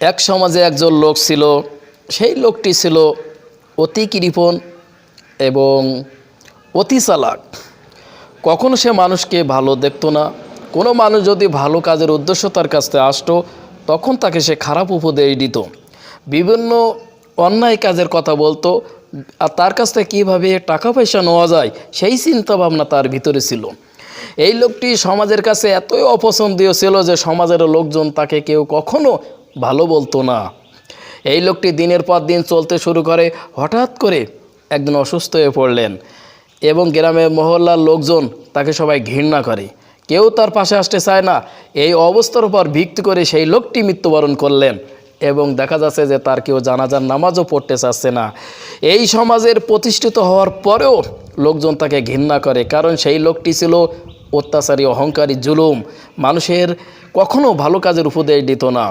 এক সমাজে একজন লোক ছিল, সেই লোকটি ছিল অতি কৃপণ এবং অতি চালাক। কখনো সে মানুষকে ভালো দেখতো না। কোনো মানুষ যদি ভালো কাজের উদ্দেশ্য তার কাছ আসতো, তখন তাকে সে খারাপ উপদেশ দিত। বিভিন্ন অন্যায় কাজের কথা বলতো, আর তার কাছ থেকে কীভাবে টাকা পয়সা নেওয়া যায়, সেই চিন্তা ভাবনা তার ভিতরে ছিল। এই লোকটি সমাজের কাছে এতই অপছন্দীয় ছিল যে সমাজের লোকজন তাকে কেউ কখনো ভালো বলতো না। এই লোকটি দিনের পর দিন চলতে শুরু করে, হঠাৎ করে একদিন অসুস্থ হয়ে পড়লেন এবং গ্রামের মহল্লার লোকজন তাকে সবাই ঘৃণা করে। কেউ তার পাশে আসতে চায় না। এই অবস্থার উপর ভিত্তি করে সেই লোকটি মৃত্যুবরণ করলেন এবং দেখা যাচ্ছে যে তার কেউ জানাজার নামাজও পড়তে চাচ্ছে না। এই সমাজের প্রতিষ্ঠিত হওয়ার পরেও লোকজন তাকে ঘৃণা করে, কারণ সেই লোকটি ছিল অত্যাচারী, অহংকারী, জুলুম। মানুষের কখনো ভালো কাজের উপদেশ দিত না।